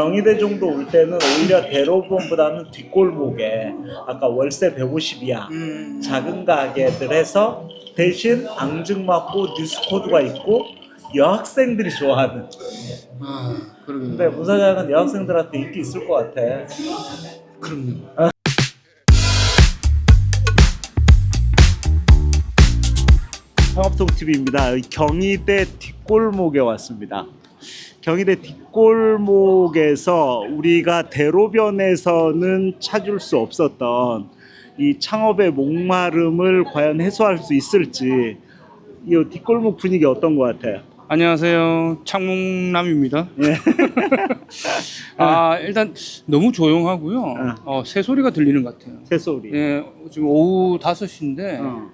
경희대 정도 올 때는 오히려 대로변보다는 뒷골목에 아까 월세 150이야 음. 작은 가게들 해서 대신 앙증 맞고 뉴스 코드가 있고 여학생들이 좋아하는 아, 그러게요. 근데 문사장은 여학생들한테 인기 있을 것 같아 그럼요. 상업통 TV입니다. 경희대 뒷골목에 왔습니다. 경희대 뒷골목에서 우리가 대로변에서는 찾을 수 없었던 이 창업의 목마름을 과연 해소할 수 있을지 이 뒷골목 분위기 어떤 것 같아요? 안녕하세요. 창문남입니다. 예. 아, 일단 너무 조용하고요. 어, 새소리가 들리는 것 같아요. 새소리. 예, 지금 오후 5시인데 어,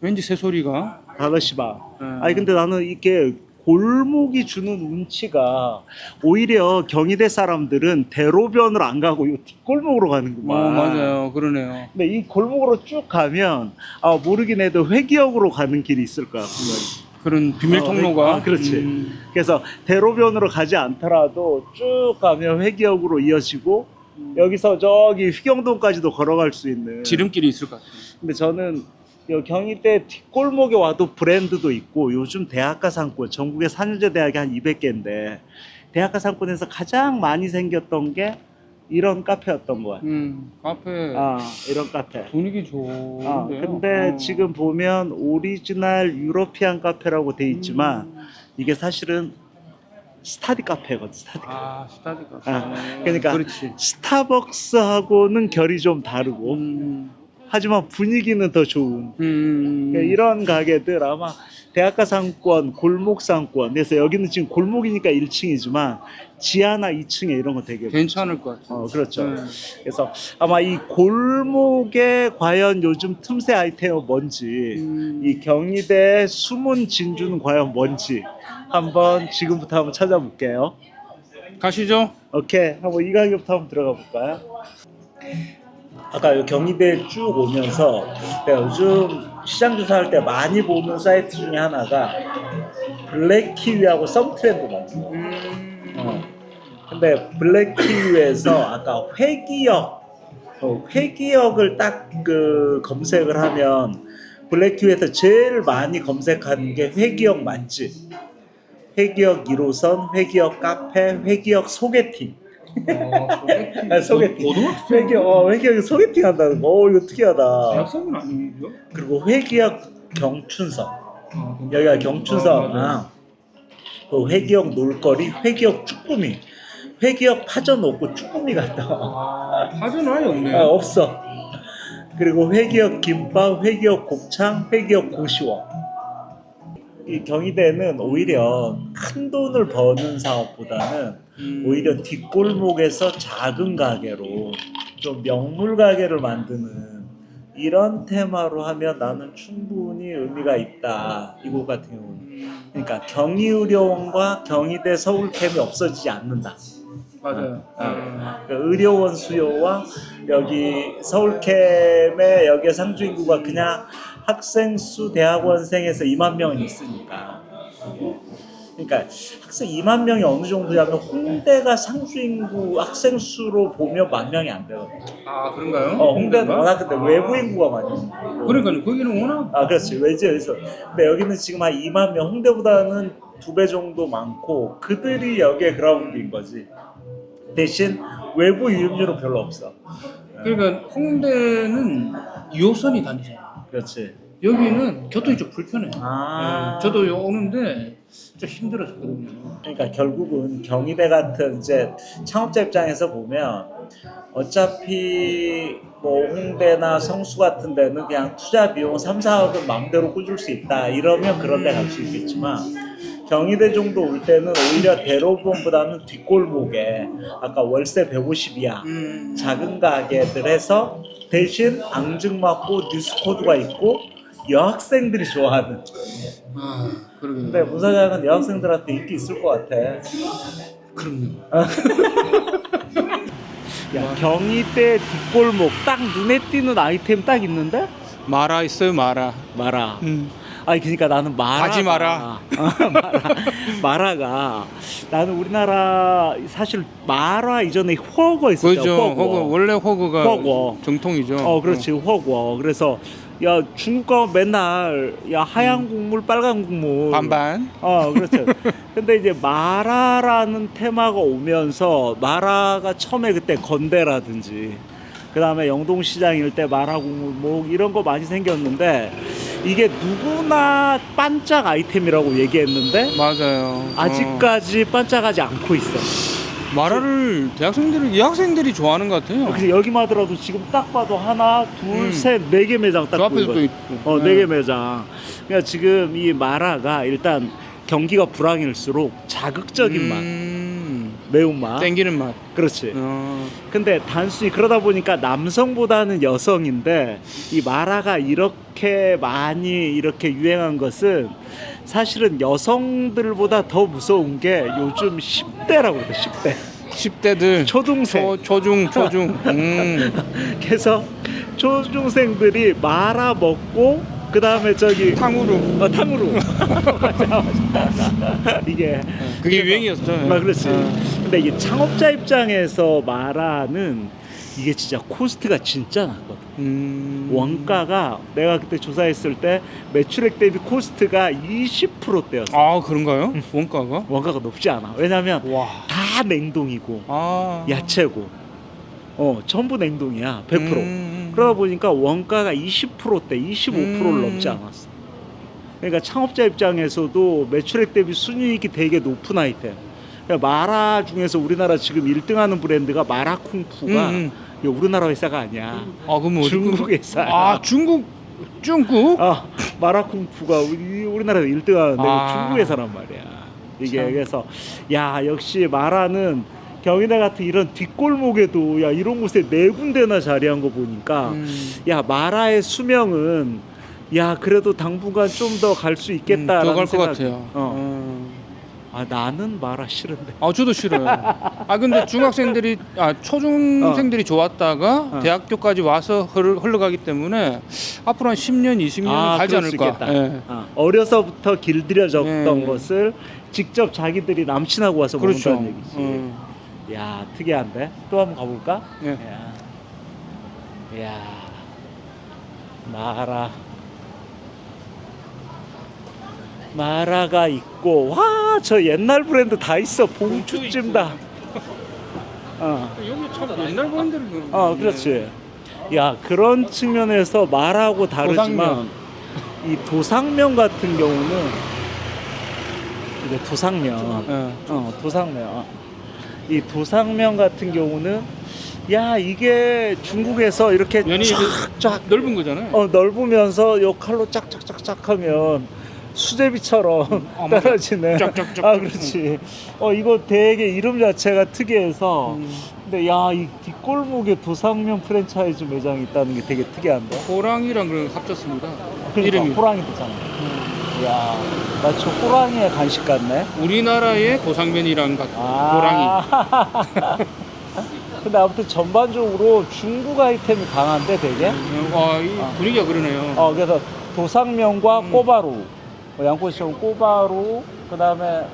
왠지 새소리가 다섯시 반. 예. 아니 근데 나는 이게 골목이 주는 운치가 오히려 경희대 사람들은 대로변을 안 가고 이 뒷골목으로 어, 가는구만. 맞아요. 그러네요. 근데 이 골목으로 쭉 가면 아 모르긴 해도 회기역으로 가는 길이 있을 거야 분명히. 그런 비밀 어, 통로가 아, 그렇지. 음, 그래서 대로변으로 가지 않더라도 쭉 가면 회기역으로 이어지고 여기서 저기 휘경동까지도 걸어갈 수 있는. 지름길이 있을 것 같아요. 근데 저는 요 경희대 뒷골목에 와도 브랜드도 있고 요즘 대학가 상권 전국에 산유제 대학이 한 200개인데 대학가 상권에서 가장 많이 생겼던 게 이런 카페였던 거야. 음, 카페 아 이런 카페. 분위기 좋은데요. 아, 근데 어. 지금 보면 오리지널 유러피안 카페라고 돼 있지만 음. 이게 사실은 스타디 카페거든. 스타디. 카페. 아, 스타디 카페. 아, 그러니까 그렇지. 스타벅스하고는 결이 좀 다르고 음, 하지만 분위기는 더 좋은 음, 그러니까 이런 가게들 아마 대학가 상권, 골목 상권. 그래서 여기는 지금 골목이니까 1층이지만 지하나 2층에 이런 거 되게 괜찮을 것 같아요. 어, 그렇죠. 네. 그래서 아마 이 골목에 과연 요즘 틈새 아이템은 뭔지 음, 이 경희대 숨은 진주는 과연 뭔지 한번 지금부터 한번 찾아볼게요. 가시죠. 오케이, 한번 이 가게부터 한번 들어가 볼까요? 아까 요 경희대 쭉 오면서 내가 요즘 시장 조사할 때 많이 보는 사이트 중에 하나가 블랙키위하고 썸트렌드거든. 음, 어. 근데 블랙키위에서 아까 회기역, 어, 회기역을 딱 그 검색을 하면 블랙키위에서 제일 많이 검색하는 게 회기역 맛집. 회기역 1호선, 회기역 카페, 회기역 소개팅. 어, 소개팅. 아, 소개팅. 고등학생 회기역, 어, 회기역 소개팅 한다는 거. 어, 이거 특이하다. 대학생은 아니죠? 그리고 회기역 경춘선. 아, 여기가 경춘선. 아, 맞아요. 아. 그 회기역 놀거리, 회기역 쭈꾸미. 회기역 파전 없고 쭈꾸미 같다. 아, 파전 아예 없네요. 아, 없어. 그리고 회기역 김밥, 회기역 곱창, 회기역 고시원. 이 경희대는 오히려 큰 돈을 버는 사업보다는 음, 오히려 뒷골목에서 작은 가게로 좀 명물 가게를 만드는 이런 테마로 하면 나는 충분히 의미가 있다. 이곳 같은 경우는. 음, 그러니까 경희의료원과 경희대 서울캠이 없어지지 않는다. 맞아요. 아, 아, 그 의료원 수요와 여기 서울캠의 여기에 상주 인구가 그냥 학생 수 대학원생에서 2만 명이 있으니까. 그러니까 학생 2만 명이 어느 정도냐면 홍대가 상주 인구 학생 수로 보면 만 명이 안 되거든. 아, 그런가요? 어, 홍대는? 워낙 근데 아, 외부 인구가 많이. 있고. 그러니까요. 거기는 워낙 아 그렇지 외지 그래서 근데 여기는 지금 한 2만 명 홍대보다는 두 배 정도 많고 그들이 여기에 그라운드인 거지 대신 외부 유입률은 별로 없어 그러니까 홍대는 2호선이 다니잖아요. 그렇지 여기는 교통이 좀 불편해요. 아 네, 저도 요 오는데 좀 힘들었거든요. 그러니까 결국은 경희대 같은 이제 창업자 입장에서 보면 어차피 뭐 홍대나 성수 같은 데는 그냥 투자 비용 3, 4억은 마음대로 꽂을 수 있다 이러면 그런 데 갈 수 있겠지만 경희대 정도 올 때는 오히려 대로변보다는 뒷골목에 아까 월세 150이야 음, 작은 가게들 해서 대신 앙증 맞고 뉴스 코드가 있고 여학생들이 좋아하는 아, 그러게요. 근데 문사장은 여학생들한테 인기 있을 것 같아 그럼요. 야, 경희대 뒷골목 딱 눈에 띄는 아이템 딱 있는데? 마라 있어요, 마라. 마라. 음. 아니 그러니까 나는 마라 가지 마라. 마라 마라가 나는 우리나라 사실 마라 이전에 허거 있었죠. 그죠. 허거 원래 허거가 허거. 정통이죠. 어 그렇지 허거. 그래서 야 중국 가면 맨날 야 하얀 국물 빨간 국물 음. 반반. 어 그렇죠. 근데 이제 마라라는 테마가 오면서 마라가 처음에 그때 건대라든지 그 다음에 영동시장일 때 마라 국물 뭐 이런 거 많이 생겼는데 이게 누구나 반짝 아이템이라고 얘기했는데 맞아요. 어. 아직까지 반짝하지 않고 있어. 마라를 대학생들이 이학생들이 좋아하는 것 같아요. 그래서 여기만 하더라도 지금 딱 봐도 하나, 둘, 음. 셋, 네 개 매장 딱 저 앞에도 또 보이거든. 있고. 어, 네 개 매장. 그러니까 지금 이 마라가 일단 경기가 불황일수록 자극적인 맛, 음, 매운맛. 땡기는 맛. 그렇지. 어, 근데 단순히 그러다 보니까 남성보다는 여성인데 이 마라가 이렇게 많이 이렇게 유행한 것은 사실은 여성들보다 더 무서운 게 요즘 10대라고 그래 10대 10대들 초등생 초, 초중 초중. 음. 그래서 초중생들이 마라 먹고 그 다음에 저기 탕후루. 어, 탕후루 맞아 맞아 이게 그게 유행이었죠. 아, 그렇지. 어. 근데 이게 창업자 입장에서 마라는 이게 진짜 코스트가 진짜 낮거든. 음. 원가가 내가 그때 조사했을 때 매출액 대비 코스트가 20%대였어. 아 그런가요? 원가가? 원가가 높지 않아. 왜냐면 와. 다 냉동이고 아. 야채고 어 전부 냉동이야 100%. 음. 그러다 보니까 원가가 20%대 25%를 음. 넘지 않았어. 그러니까 창업자 입장에서도 매출액 대비 순이익이 되게 높은 아이템. 마라 중에서 우리나라 지금 1등하는 브랜드가 마라쿵푸가 음, 음. 우리나라 회사가 아니야. 아 그럼 중국 회사야. 아 중국 중국? 아, 마라쿵푸가 우리 우리나라에서 1등하는데 아. 중국 회사란 말이야. 이게 참. 그래서 야 역시 마라는 경희대 같은 이런 뒷골목에도 야 이런 곳에 네 군데나 자리한 거 보니까 음. 야 마라의 수명은 야 그래도 당분간 좀 더 갈 수 있겠다라는 더갈 것 생각. 같아요. 어. 어. 아 나는 마라 싫은데. 아 저도 싫어요. 아 근데 중학생들이 아 초중생들이 좋았다가 어. 대학교까지 와서 흘러, 흘러가기 때문에 앞으로 한 10년, 20년 아, 가지 그럴 수 않을까. 있겠다. 예. 어, 어려서부터 길들여졌던 예. 것을 직접 자기들이 남친하고 와서 그렇죠. 먹는다는 얘기지. 어. 야 특이한데 또 한번 가볼까? 예. 야, 야 마라 마라가 있고 와 저 옛날 브랜드 다 있어 봉추찜 다. 어, 여기 참 옛날 브랜드를 어 그렇지. 야 그런 측면에서 말하고 다르지만 도상면. 이 도상면 같은 경우는 이게 도상면. 예. 어, 도상면. 이 도상면 같은 경우는 야 이게 중국에서 이렇게 면이 쫙쫙 넓은 거잖아요. 어, 넓으면서 요 칼로 짝짝짝짝 하면 수제비처럼 아, 맞아. 떨어지는 쫙쫙쫙. 아 그렇지 어 이거 되게 이름 자체가 특이해서 음. 근데 야 이 뒷골목에 도상면 프랜차이즈 매장이 있다는 게 되게 특이한데 호랑이랑 그런 거 합쳤습니다. 그러니까 이름이. 호랑이 도상 야 마치 호랑이의 간식 같네 우리나라의 고상면이랑 같 아. 근데 아무튼 전반적으로 중국 아이템이 강한데 되게 와, 이 아. 분위기가 그러네요. 어 그래서 도상면과 음. 꼬바로 어, 양꼬치용 꼬바로 그다음에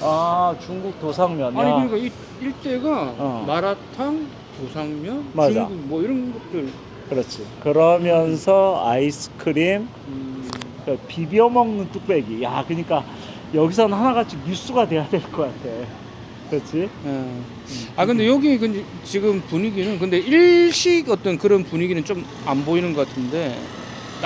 아 중국 도상면이야. 아니 그러니까 이 일대가 어. 마라탕, 고상면, 맞아. 중국 뭐 이런 것들. 그렇지. 그러면서 아이스크림 음, 그 비벼 먹는 뚝배기. 야 그러니까 여기서는 하나같이 뉴스가 돼야 될 것 같아. 그렇지? 예. 아 근데 여기 근데 지금 분위기는 근데 일식 어떤 그런 분위기는 좀 안 보이는 것 같은데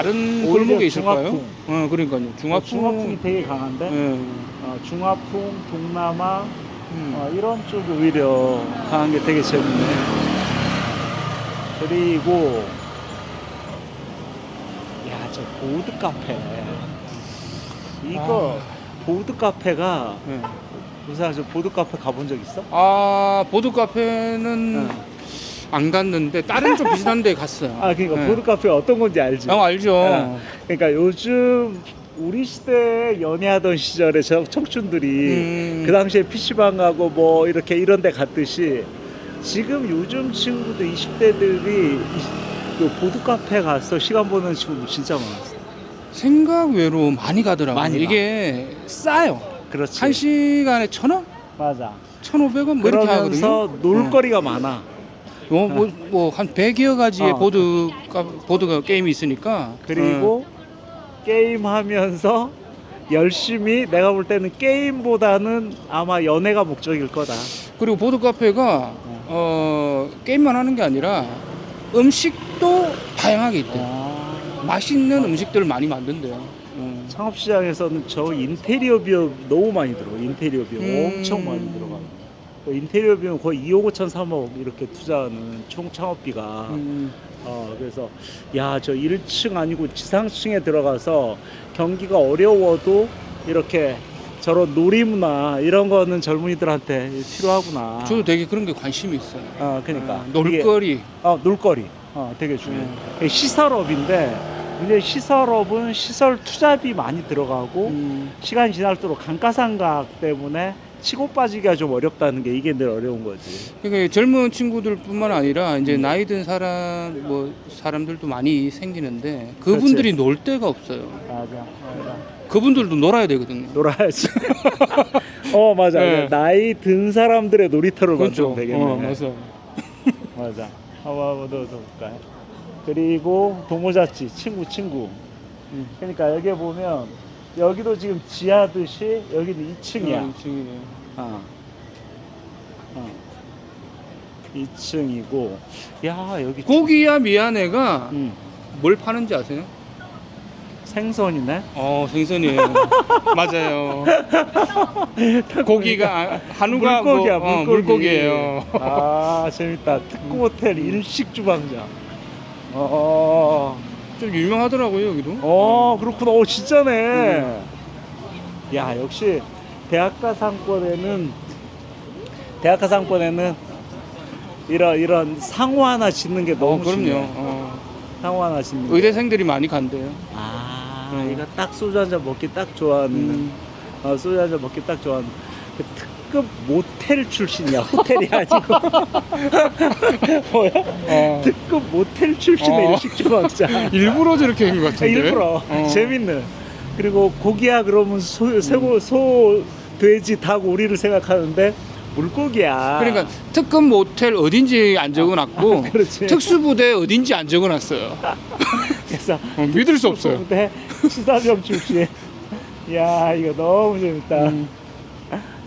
다른 골목에 있을까요? 중화풍. 어 그러니까요. 중화풍. 중화풍이 되게 강한데 예. 어, 중화풍 동남아 음. 어, 이런 쪽이 오히려 강한 게 되게 재밌네. 그리고 야 저 보드 카페 이거 보드 카페가 예. 무슨 저 보드 카페 가본 적 있어? 아 보드 카페는 네. 안 갔는데 다른 좀 비슷한 데 갔어요. 아 그러니까 네. 보드 카페가 어떤 건지 알지? 어, 알죠. 네. 그러니까 요즘 우리 시대 연애하던 시절에 저 청춘들이 음. 그 당시에 PC방 가고 뭐 이렇게 이런 데 갔듯이 지금 요즘 친구들 20대들이 그 보드 카페 가서 시간 보는 친구들 진짜 많았어. 생각 외로 많이 가더라고요. 많이 가. 이게 싸요. 그렇지. 한 시간에 천 원? 맞아. 천 오백 원? 뭐 이렇게 그러면서 하거든요. 놀거리가 많아. 뭐, 뭐, 뭐, 한 100여 가지의 어. 보드, 보드가 게임이 있으니까. 그리고 게임하면서 열심히 내가 볼 때는 게임보다는 아마 연애가 목적일 거다. 어. 그리고 보드 카페가, 어, 게임만 하는 게 아니라 음식도 다양하게 있대요. 맛있는 음식들을 많이 만든대요. 음. 창업시장에서는 저 인테리어 비용 너무 많이 들어. 인테리어 비용 음. 엄청 많이 들어가. 그 인테리어 비용 거의 2억 5천 3억 이렇게 투자하는 총 창업비가. 음. 어 그래서 야 저 1층 아니고 지상층에 들어가서 경기가 어려워도 이렇게 저런 놀이문화 이런 거는 젊은이들한테 필요하구나. 저도 되게 그런 게 관심이 있어요. 아 그러니까 어, 놀거리. 어 놀거리. 어 되게 중요해. 음. 시설업인데 근데 시설업은 시설 투자비 많이 들어가고 음. 시간이 지날수록 감가상각 때문에 치고 빠지기가 좀 어렵다는 게 이게 늘 어려운 거지. 그러니까 젊은 친구들뿐만 아니라 이제 음. 나이 든 사람 뭐 사람들도 많이 생기는데 그분들이 놀 데가 없어요. 맞아, 맞아. 그분들도 놀아야 되거든요. 놀아야지. 어 맞아. 네. 나이 든 사람들의 놀이터를 만들면 되겠네. 어, 맞아. 맞아. 더 볼까요? 그리고 도모자치 친구 친구. 음. 그러니까 여기 보면 여기도 지금 지하듯이 여기는 2층이야. 어, 이층이네. 어. 어. 2층이고 야 여기 고기야 미안해가 음, 뭘 파는지 아세요? 생선이네. 어 생선이에요. 맞아요. 고기가 아, 한우가 물고기야 뭐, 어, 물고기. 물고기예요. 아 재밌다. 특급 호텔 일식 주방장. 어. 좀 유명하더라고요 여기도. 어 그렇구나. 오 진짜네. 음. 야 역시 대학가 상권에는 대학가 상권에는 이런 이런 상호 하나 짓는 게 어, 너무 그럼요. 중요해. 어. 상호 하나 짓는. 게. 의대생들이 많이 간대요. 아 음. 이거 딱 소주 한 잔 먹기 딱 좋아하는. 음. 어, 소주 한 잔 먹기 딱 좋아하는. 그 특 급 모텔 출신이야. 호텔이 아니고. 뭐야? 어. 특급 모텔 출신의 어. 일식 주방장. 일부러 저렇게 한것 아, 같은데. 일부러 어. 재밌는 그리고 고기야 그러면 소, 소, 소 돼지 닭 오리를 생각하는데 물고기야 그러니까 특급 모텔 어딘지 안 적어놨고 그렇지 특수부대 어딘지 안 적어놨어요. 그래서 어, 믿을 수 없어요. 근데 시사병 출신 야 이거 너무 재밌다 음,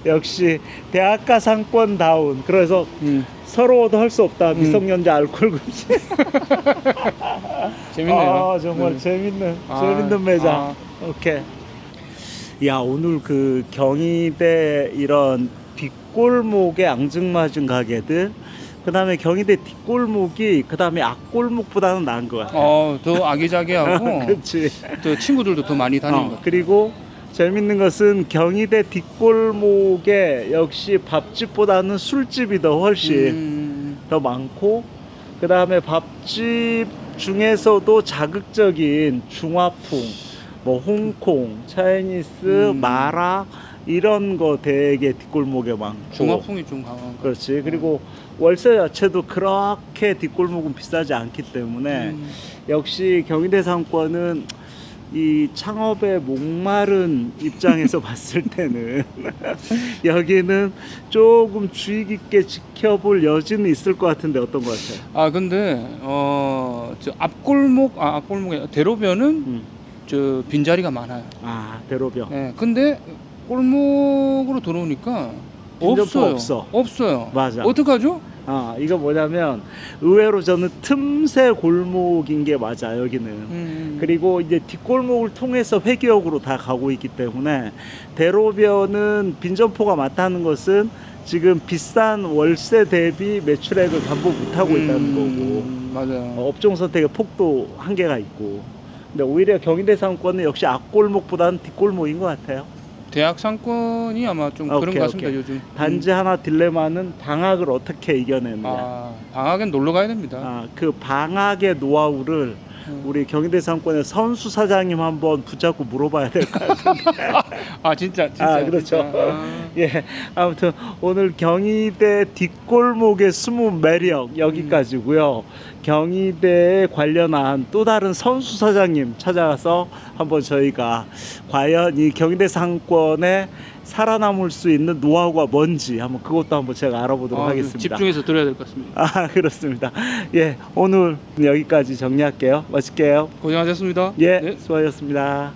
역시 대학가 상권 다운 그래서 음, 서러워도 할 수 없다 음. 미성년자 알코올 금지 재밌네요. 아 정말 음. 재밌는 아, 재밌는 매장 아. 오케이. 야 오늘 그 경희대 이런 뒷골목의 앙증맞은 가게들, 그 다음에 경희대 뒷골목이 그 다음에 앞골목보다는 나은 것 같아. 어, 더 아기자기하고 그렇지. 또 친구들도 더 많이 다니는 어, 것 같아요. 그리고 재밌는 것은 경희대 뒷골목에 역시 밥집보다는 술집이 더 훨씬 음, 더 많고 그 다음에 밥집 중에서도 자극적인 중화풍 뭐 홍콩 차이니스 음. 마라 이런 거 되게 뒷골목에 많고. 중화풍이 좀 강한 것 그렇지. 그리고 월세 자체도 그렇게 뒷골목은 비싸지 않기 때문에 음, 역시 경희대 상권은 이 창업에 목마른 입장에서 봤을 때는 여기는 조금 주의 깊게 지켜볼 여지는 있을 것 같은데 어떤 것 같아요? 아 근데 어 저 앞골목 아 앞골목에 대로변은 음. 저 빈자리가 많아요. 아 대로변 예. 근데 골목으로 들어오니까 없어요. 없어. 없어요. 맞아. 어떡하죠? 아 이거 뭐냐면 의외로 저는 틈새 골목인 게 맞아 여기는. 음, 그리고 이제 뒷골목을 통해서 회기역으로 다 가고 있기 때문에 대로변은 빈점포가 많다는 것은 지금 비싼 월세 대비 매출액을 담보 못하고 있다는 거고. 음, 맞아요. 어, 업종 선택의 폭도 한계가 있고. 근데 오히려 경희대 상권은 역시 앞골목보다는 뒷골목인 것 같아요 대학 상권이 아마 좀 아, 그런 오케이, 것 같습니다 오케이. 요즘. 단지 하나 딜레마는 방학을 어떻게 이겨내느냐 아 방학엔 놀러 가야 됩니다. 아, 그 방학의 노하우를 우리 경희대 상권의 선수 사장님 한번 붙잡고 물어봐야 될 것 같아요. 아 진짜 진짜. 아, 그렇죠. 진짜. 아. 예, 아무튼 오늘 경희대 뒷골목의 숨은 매력 여기까지고요. 경희대에 관련한 또 다른 선수 사장님 찾아가서 한번 저희가 과연 이 경희대 상권에 살아남을 수 있는 노하우가 뭔지 한번 그것도 한번 제가 알아보도록 아, 하겠습니다. 집중해서 들어야 될 것 같습니다. 아 그렇습니다. 예, 오늘 여기까지 정리할게요. 멋있게요. 고생하셨습니다. 예, 네. 수고하셨습니다.